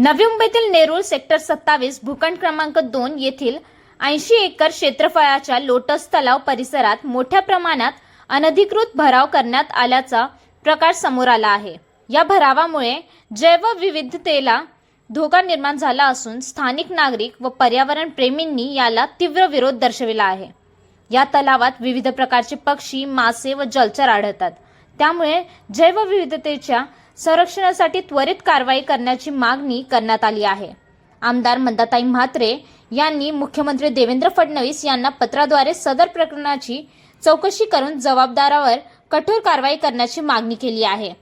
नवी मुंबईतील नेरूळ सेक्टर सत्तावीस भूखंड क्रमांक दोन येथील ऐंशी एकर क्षेत्रफळाच्या लोटस तलाव परिसरात मोठ्या प्रमाणात अनधिकृत भराव करण्यात आल्याचा प्रकार समोर आला आहे. या भरावामुळे जैवविविधतेला धोका निर्माण झाला असून स्थानिक नागरिक व पर्यावरण प्रेमींनी याला तीव्र विरोध दर्शविला आहे. या तलावात विविध प्रकारचे पक्षी मासे व जलचर आढळतात. त्यामुळे जैवविविधतेच्या संरक्षणासाठी त्वरित कारवाई करण्याची मागणी करण्यात आली आहे. आमदार मंदाताई म्हात्रे यांनी मुख्यमंत्री देवेंद्र फडणवीस यांना पत्राद्वारे सदर प्रकरणाची चौकशी करून जबाबदारावर कठोर कारवाई करण्याची मागणी केली आहे.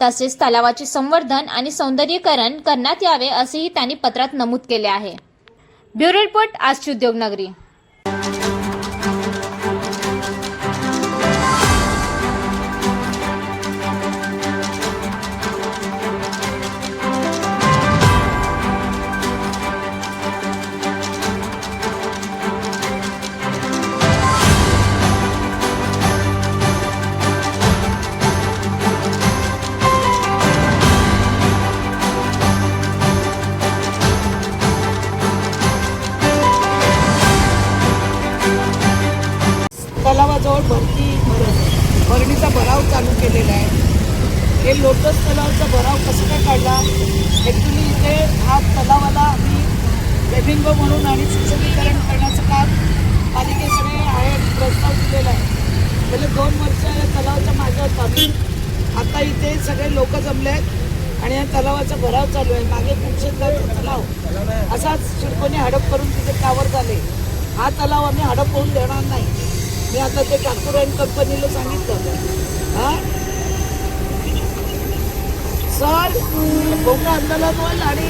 तसेच तलावाचे संवर्धन आणि सौंदर्यीकरण करण्यात यावे असेही त्यांनी पत्रात नमूद केले आहे. ब्युरो रिपोर्ट आजची उद्योगनगरी. तलावाजवळ भरती भरणीचा भराव चालू केलेला आहे. हे लोटस तलावाचा भराव कसं काय काढला? ॲक्च्युली इथे हा तलावाला आम्ही वेबिंग म्हणून आणि सुशोभीकरण करण्याचं काम पालिकेकडे आहे प्रस्ताव दिलेला आहे. गेले दोन वर्ष या तलावाच्या मागे होतो आम्ही. आता इथे सगळे लोक जमले आहेत आणि या तलावाचा भराव चालू आहे. मागे कुक्षेत्राचा तलाव. असाच शिडकोने हडप करून तिथे टावर झाले. हा तलाव आम्ही हडप होऊन देणार नाही. मी आता ते ठाकूर अँड कंपनीला सांगितलं. हा? सर भोंगा आंदोलन होईल आणि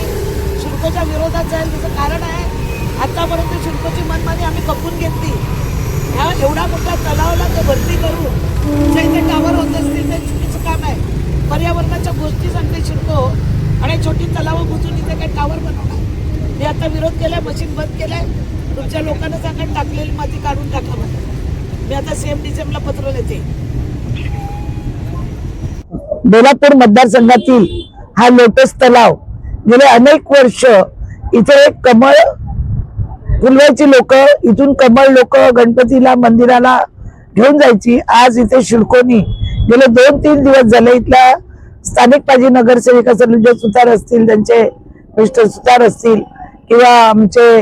शुल्कच्या विरोधात जाईल त्याचं कारण आहे आतापर्यंत शुल्कची मनमानी आम्ही कपून घेतली. ह्या एवढा मोठा तलावला ते भरती करून जे इथे टावर होत असतील ते चुकीचं काम आहे. पर्यावरणाच्या गोष्टी सांगते शुल्क आणि छोटी तलावं बुजून इथे काही टावर बनवणार मी आता विरोध केलाय मशीन बंद केलाय. तुमच्या लोकांना सांगा टाकलेली माती काढून टाका म्हणून. मी आता सीएम डीसीएमला पत्र लिहिते. बेलापूर मतदारसंघातील हा लोटस तलाव गेले अनेक वर्ष इथे कमळ फुलवायची लोक इथून कमळ लोक गणपतीला मंदिराला घेऊन जायची. आज इथे शिडकोनी गेले दोन तीन दिवस झाले इथल्या स्थानिक माजी नगरसेविका सलुजा सुतार असतील त्यांचे मिस्टर सुतार असतील किंवा आमचे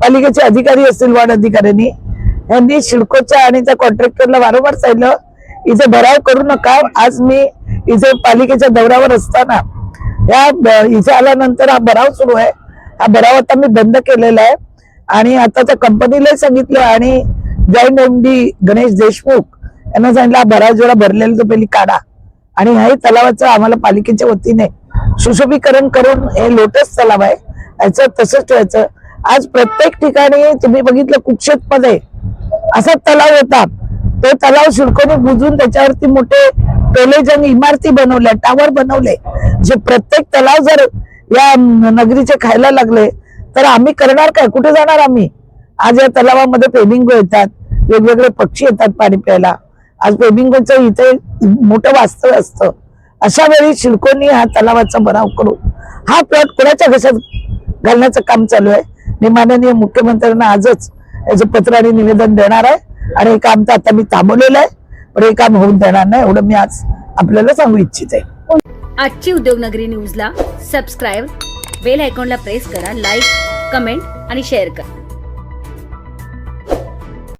पालिकेचे अधिकारी असतील वार्ड अधिकाऱ्यांनी. यांनी शिडकोच्या आणि त्या कॉन्ट्रॅक्टरला वारंवार सांगितलं इथे भराव करू नका. आज मी इथे पालिकेच्या दौऱ्यावर असताना या इथे आल्यानंतर हा भराव सुरू आहे. हा भराव आता मी बंद केलेला आहे. आणि आता त्या कंपनीला सांगितलं आणि joint M D Ganesh Deshmukh यांना सांगितलं हा भराव जेवढा भरलेला तो पहिली काढा. आणि ह्याही तलावाचं आम्हाला पालिकेच्या वतीने सुशोभीकरण करून हे लोटस तलाव आहे. याचं तसंच ठेवायचं. आज प्रत्येक ठिकाणी तुम्ही बघितलं कुक्षेत मध्ये असा तलाव होता तो तलाव शिडकोने बुजून त्याच्यावरती मोठे कॉलेज आणि इमारती बनवल्या टावर बनवले. जे प्रत्येक तलाव जर या नगरीचे खायला लागले तर आम्ही करणार काय? कुठे जाणार आम्ही? आज या तलावामध्ये पेबिंगो येतात. वेगवेगळे पक्षी येतात पाणी प्यायला. आज पेबिंगोचं इथे मोठं वास्तव असतं. अशा वेळी शिडकोनी हा तलावाचा बनाव करून हा प्लॉट कोणाच्या घशात घालण्याचं काम चालू आहे? आणि माननीय मुख्यमंत्र्यांना आजच याचं पत्र आणि निवेदन देणार आहे. आणि हे काम तर आता मी थांबवलेलं आहे. पण हे काम होऊन देणार नाही एवढं मी आज आपल्याला सांगू इच्छित. आहे आजची उद्योगनगरी न्यूजला सबस्क्राईब बेल आयकॉनला प्रेस करा लाईक कमेंट आणि शेअर करा.